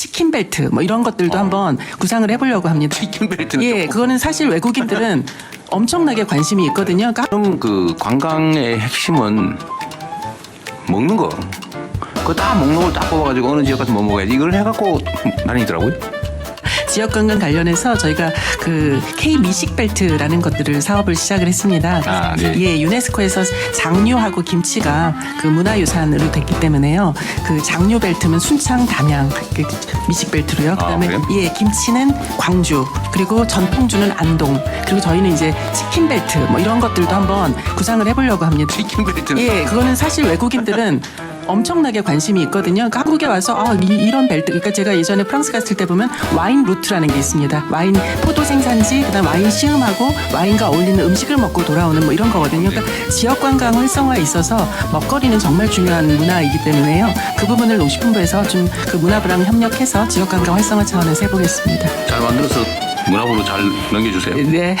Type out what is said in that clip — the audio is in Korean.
치킨 벨트 뭐 이런 것들도 한번 구상을 해보려고 합니다. 치킨 벨트는 예, 조금- 그거는 사실 외국인들은 엄청나게 관심이 있거든요. 그러니까 그럼 그 관광의 핵심은 먹는 거. 그거 다 먹는 걸 딱 뽑아가지고 어느 지역 가서 뭐 먹어야지 이걸 해갖고 나뉘더라고요. 지역 관광 관련해서 저희가 그 K 미식 벨트라는 것들을 사업을 시작을 했습니다. 아, 네. 예, 유네스코에서 장류하고 김치가 그 문화유산으로 됐기 때문에요. 그 장류 벨트는 순창 담양 그 미식 벨트로요. 그다음에 그래요? 예, 김치는 광주 그리고 전통주는 안동 그리고 저희는 이제 치킨 벨트 뭐 이런 것들도 한번 구상을 해보려고 합니다. 치킨 벨트는 예, 그거는 사실 외국인들은 엄청나게 관심이 있거든요. 그러니까 한국에 와서 아, 이, 런 벨트. 그러니까 제가 예전에 프랑스 갔을 때 보면 와인 루트라는 게 있습니다. 와인 포도 생산지, 그다음 와인 시음하고 와인과 어울리는 음식을 먹고 돌아오는 뭐 이런 거거든요. 그러니까 지역 관광 활성화에 있어서 먹거리는 정말 중요한 문화이기 때문에요. 그 부분을 노시품부에서 좀 그 문화부랑 협력해서 지역 관광 활성화 차원에서 해보겠습니다. 잘 만들어서 문화부로 잘 넘겨주세요. 네.